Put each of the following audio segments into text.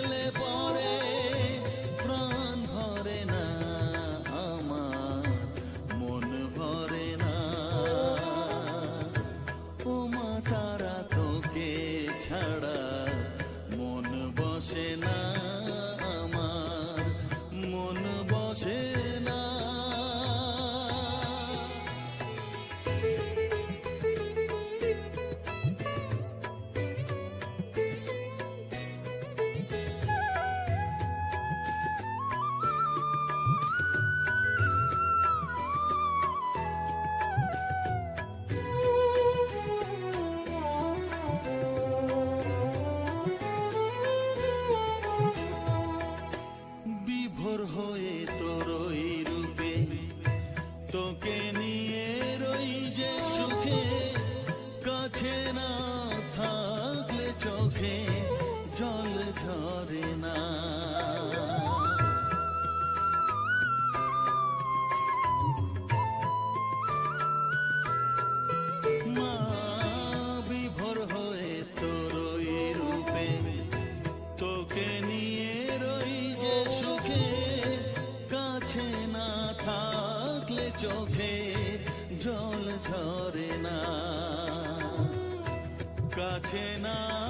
দেখলে পরে প্রাণ ভরে না আমার মন ভরে না। ও মা তারা তোকে ছাড়া হয়ে তোর ওই রূপে। তোকে নিয়ে রই যে সুখে, কাছে না থাকলে চোখে জল ঝরে না। ঝরে না। কাছে না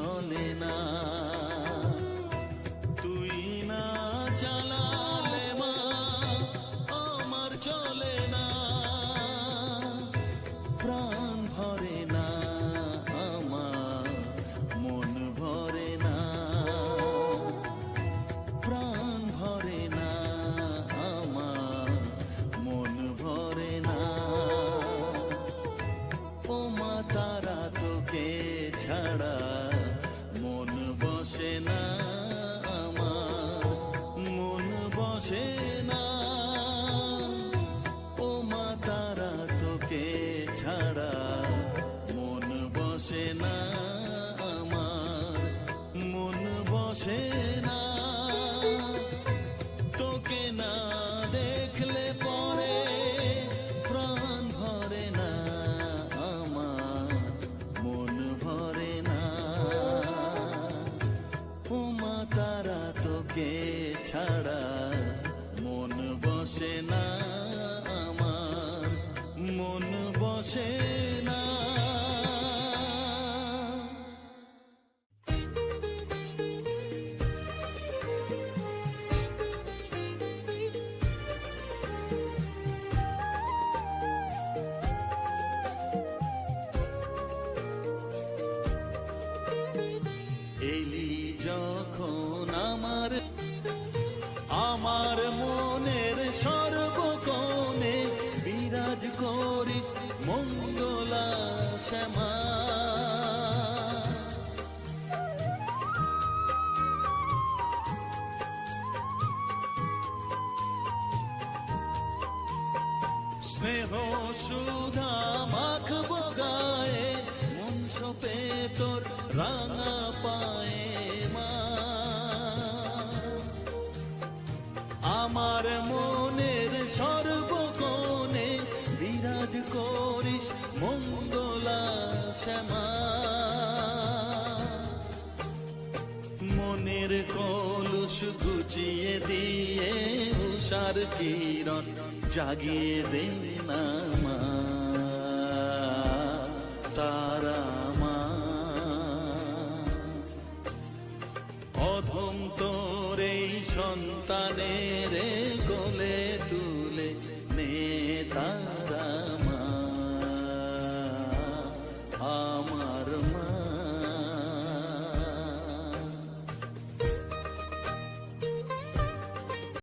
চলে না। তুই না চালালে মা, আমার চলে না। প্রাণ ভরে না মন ভরে না। প্রাণ ভরে না মন ভরে না। ও মা, তারা ছাড়া করিস মঙ্গলা শ্যামা স্নেহ সুধা মাখবো গায়ে মন সপে তোর রাঙা পায়ে। মনের কলুষ গুছিয়ে দিয়ে উষার কিরণ জাগিয়ে দে না মা তারা মা। অধম তোর এই সন্তানের কোলে তুলে নেতা